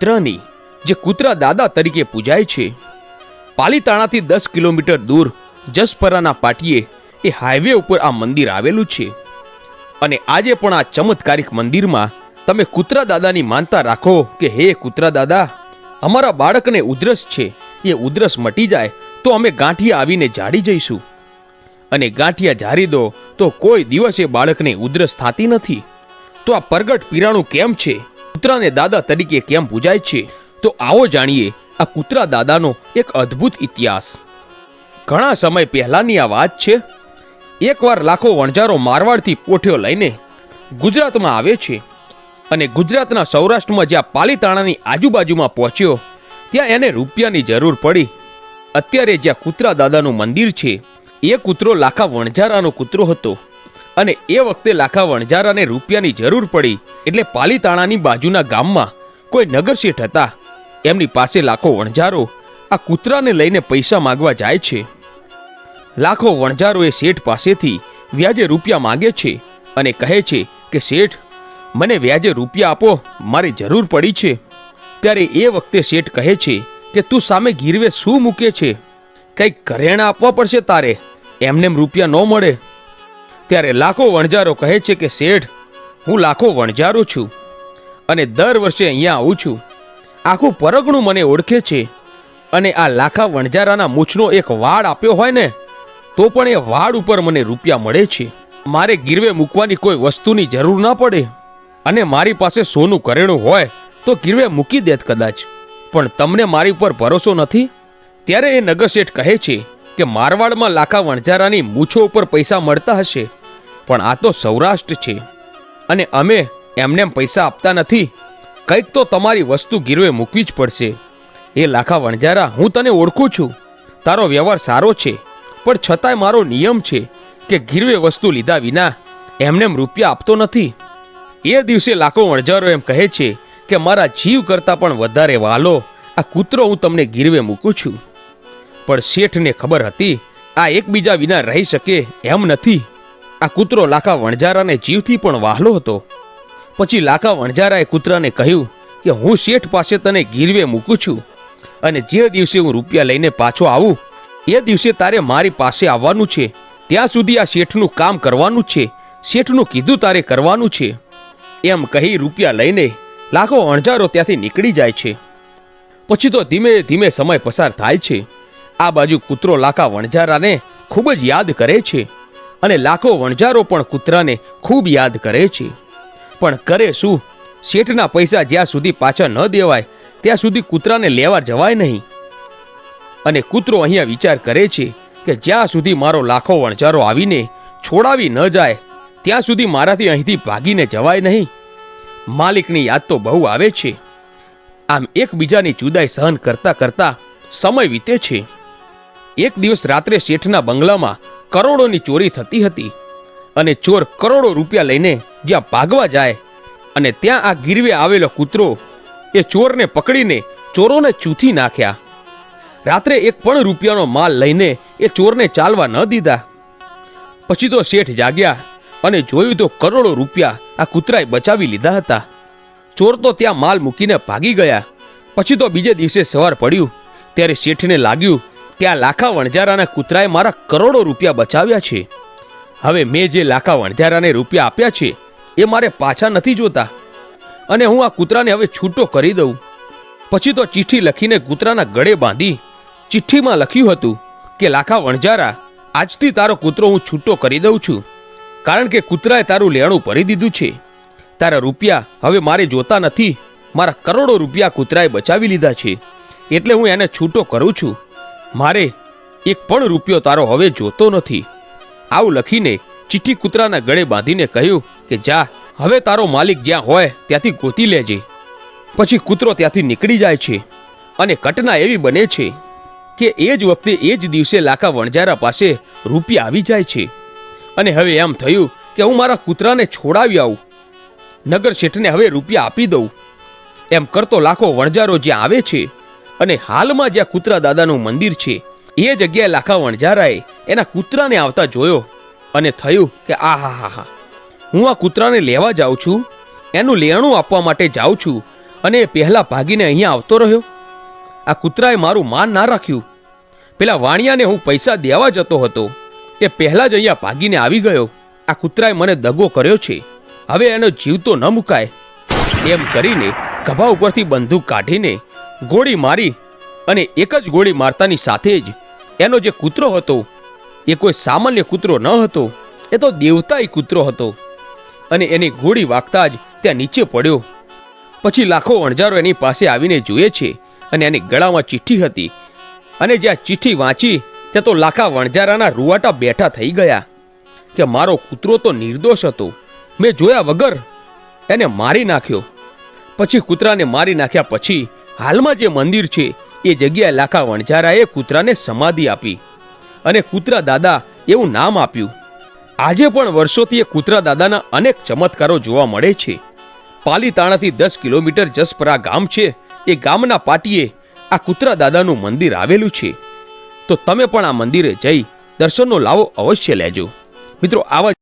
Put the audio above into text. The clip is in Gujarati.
કૂતરાની, જે કૂતરા દાદા તરીકે પૂજાય છે. પાલીતાણાથી દસ કિલોમીટર દૂર જસપરાના પાટીએ એ હાઈવે ઉપર આ મંદિર આવેલું છે. અને આજે પણ આ ચમત્કારિક મંદિરમાં તમે કૂતરા દાદાની માનતા રાખો કે હે કૂતરા દાદા, અમારા બાળકને ઉધરસ છે, એ ઉધરસ મટી જાય તો અમે ગાંઠિયા આવીને જાડી જઈશું. અને ગાંઠિયા જારી દો તો કોઈ દિવસે બાળકને ઉધરસ થતી નથી. તો આ પ્રગટ પીરાણું કેમ છે? કૂતરાને દાદા તરીકે કેમ પૂજાય છે? તો આવો જાણીએ આ કૂતરા દાદાનો એક અદ્ભુત ઇતિહાસ. ઘણા સમય પહેલાની આ વાત છે. એકવાર લાખો વણજારો મારવાડથી પોઠ્યો લઈને ગુજરાતમાં આવે છે અને ગુજરાતના સૌરાષ્ટ્રમાં જ્યાં પાલીતાણાની આજુબાજુમાં પહોંચ્યો, ત્યાં એને રૂપિયાની જરૂર પડી. અત્યારે જ્યાં કૂતરા દાદાનું મંદિર છે, એ કૂતરો લાખા વણઝારાનો કૂતરો હતો. અને એ વખતે લાખા વણઝારાને રૂપિયાની જરૂર પડી એટલે પાલીતાણાની બાજુના ગામમાં કોઈ નગરશેઠ હતા. એમની પાસે લાખો વણઝારો આ કૂતરાને લઈને પૈસા માંગવા જાય છે. લાખો વણઝારો એ શેઠ પાસેથી વ્યાજે રૂપિયા માંગે છે અને કહે છે કે, શેઠ, મને વ્યાજે રૂપિયા આપો, મારી જરૂર પડી છે. ત્યારે એ વખતે શેઠ કહે છે કે, તું સામે ગીરવે શું મૂકે છે? કંઈક ઘરેણા આપવા પડશે તારે. એમનેમ રૂપિયા ન મળે. ત્યારે લાખો વણજારો કહે છે કે, શેઠ, હું લાખો વણજારો છું અને દર વર્ષે અહીંયા આવું છું. આખું પરગણું મને ઓળખે છે અને આ લાખા વણજારાના મૂછનો એક વાડ આપ્યો હોય ને, તો પણ એ વાડ ઉપર મને રૂપિયા મળે છે. મારે ગીરવે મૂકવાની કોઈ વસ્તુની જરૂર ના પડે અને મારી પાસે સોનું કરેણું હોય તો ગીરવે મૂકી દેત કદાચ. પણ તમને મારી ઉપર ભરોસો નથી? ત્યારે એ નગરશેઠ કહે છે કે, મારવાડમાં લાખા વણજારાની મૂછો ઉપર પૈસા મળતા હશે. પણ આ તો સૌરાષ્ટ્ર છે. અને અમે એમને પૈસા આપતા નથી. કંઈક તો તમારી વસ્તુ ગીરવે મૂકવી જ પડશે. એ લાખા વણજારા હું તને ઓળખું છું. તારો વ્યવહાર સારો છે, પણ છતાંય મારો નિયમ છે કે ગીરવે વસ્તુ લીધા વિના એમને રૂપિયા આપતો નથી. એ દિવસે લાખો વણજારો એમ કહે છે કે મારા જીવ કરતાં પણ વધારે વાલો આ કૂતરો હું તમને ગીરવે મૂકું છું. પણ શેઠને ખબર હતી, આ એકબીજા વિના રહી શકે એમ નથી. આ કૂતરો લાખા વણઝારાને જીવથી પણ વાહલો હતો. પછી લાખા વણઝારાએ કૂતરાને કહ્યું કે હું શેઠ પાસે તને ગીરવે મૂકું છું અને જે દિવસે હું રૂપિયા લઈને પાછો આવું, એ દિવસે તારે મારી પાસે આવવાનું છે. ત્યાં સુધી આ શેઠનું કામ કરવાનું છે. શેઠનું કીધું તારે કરવાનું છે. એમ કહી રૂપિયા લઈને લાખો અણજારો ત્યાંથી નીકળી જાય છે. પછી તો ધીમે ધીમે સમય પસાર થાય છે. આ બાજુ કૂતરો લાખા વણઝારાને ખૂબ જ યાદ કરે છે. અને લાખો વણજારો પણ કૂતરાને ખૂબ યાદ કરે છે. પણ કરે શું? શેઠના પૈસા જ્યાં સુધી પાછા ન દેવાય, ત્યાં સુધી કૂતરાને લેવા જવાય નહીં. અને કૂતરો અહીંયા વિચાર કરે છે કે જ્યાં સુધી મારો લાખો વણજારો આવીને છોડાવી ન જાય, ત્યાં સુધી મારાથી અહીંથી ભાગીને જવાય નહીં. માલિકની યાદ તો બહુ આવે છે. આમ એકબીજાની જુદાઈ સહન કરતા કરતા સમય વીતે છે. એક દિવસ રાત્રે શેઠના બંગલામાં કરોડોની ચોરી થતી હતી અને ચોર કરોડો રૂપિયા લઈને જ્યાં ભાગવા જાય અને ત્યાં આ ગીરવે આવેલો કૂતરો એ ચોરને પકડીને ચોરોને ચૂથી નાખ્યા. રાત્રે એક પણ રૂપિયાનો માલ લઈને એ ચોરને ચાલવા ન દીધા. પછી તો શેઠ જાગ્યા અને જોયું તો કરોડો રૂપિયા આ કૂતરાએ બચાવી લીધા હતા. ચોર તો ત્યાં માલ મૂકીને ભાગી ગયા. પછી તો બીજે દિવસે સવાર પડ્યું, ત્યારે શેઠને લાગ્યું આ લાખા વણજારાના કૂતરાએ મારા કરોડો રૂપિયા બચાવ્યા છે. હવે મેં જે લાખા વણજારાને રૂપિયા આપ્યા છે, એ મારે પાછા નથી જોતા. અને હું આ કૂતરાને હવે છૂટો કરી દઉં. પછી તો ચિઠ્ઠી લખીને કૂતરાના ગળે બાંધી ચિઠ્ઠીમાં લખ્યું હતું કે, લાખા વણજારા આજથી તારો કૂતરો હું છૂટો કરી દઉં છું. કારણ કે કૂતરાએ તારું લેણું ભરી દીધું છે. તારા રૂપિયા હવે મારે જોતા નથી. મારા કરોડો રૂપિયા કૂતરાએ બચાવી લીધા છે. એટલે હું એને છૂટો કરું છું. મારે એક પણ રૂપિયો તારો હવે જોતો નથી. આવું લખીને ચિઠ્ઠી કૂતરાના ગળે બાંધીને કહ્યું કે, જા, હવે તારો માલિક જ્યાં હોય ત્યાંથી ગોતી લેજે. પછી કૂતરો ત્યાંથી નીકળી જાય છે અને ઘટના એવી બને છે કે એ જ વખતે એ જ દિવસે લાખા વણજારા પાસે રૂપિયા આવી જાય છે. અને હવે એમ થયું કે હું મારા કૂતરાને છોડાવી આવું. નગર શેઠને હવે રૂપિયા આપી દઉં. એમ કરતો લાખો વણજારો જ્યાં આવે છે અને હાલમાં જ્યાં કૂતરા દાદાનું મંદિર છે, એ જગ્યાએ લાખા વણજારાએ એના કૂતરાને આવતા જોયો અને થયું કે આ હા હા હા. હું આ કૂતરાને લેવા જાઉં છું, એનું લેણું આપવા માટે જાઉં છું અને એ પહેલાં ભાગીને અહીંયા આવતો રહ્યો. આ કૂતરાએ મારું માન ના રાખ્યું. પેલા વાણિયાને હું પૈસા દેવા જતો હતો. એ પહેલાં જ અહીંયા ભાગીને આવી ગયો. આ કૂતરાએ મને દગો કર્યો છે. હવે એનો જીવ તો ન મુકાય. એમ કરીને ગભા ઉપરથી બંદૂક કાઢીને ગોળી મારી અને એક જ ગોળી મારતાની સાથે જ એનો જે કૂતરો હતો, એ કોઈ સામાન્ય કૂતરો ન હતો, એ તો દેવતાઈ કૂતરો હતો. અને એની ગોળી વાગતા જ ત્યાં નીચે પડ્યો. પછી લાખો અણજારો એની પાસે આવીને જુએ છે અને એની ગળામાં ચિઠ્ઠી હતી. અને જ્યાં ચિઠ્ઠી વાંચી, ત્યાં તો લાખા વણજારાના રૂવાટા બેઠા થઈ ગયા. કે મારો કૂતરો તો નિર્દોષ હતો. મેં જોયા વગર એને મારી નાખ્યો. પછી કૂતરાને મારી નાખ્યા પછી હાલમાં જે મંદિર છે, એ જગ્યાએ લાખા વણઝારાએ કૂતરાને સમાધિ આપી. અને કૂતરા દાદા એવું નામ આપ્યું. આજે પણ વર્ષોથી એ કૂતરા દાદાના અનેક ચમત્કારો જોવા મળે છે. પાલીતાણાથી દસ કિલોમીટર જસપરા ગામ છે, એ ગામના પાટીએ આ કૂતરા દાદાનું મંદિર આવેલું છે. તો તમે પણ આ મંદિરે જઈ દર્શનનો લાવો અવશ્ય લેજો. મિત્રો, આવા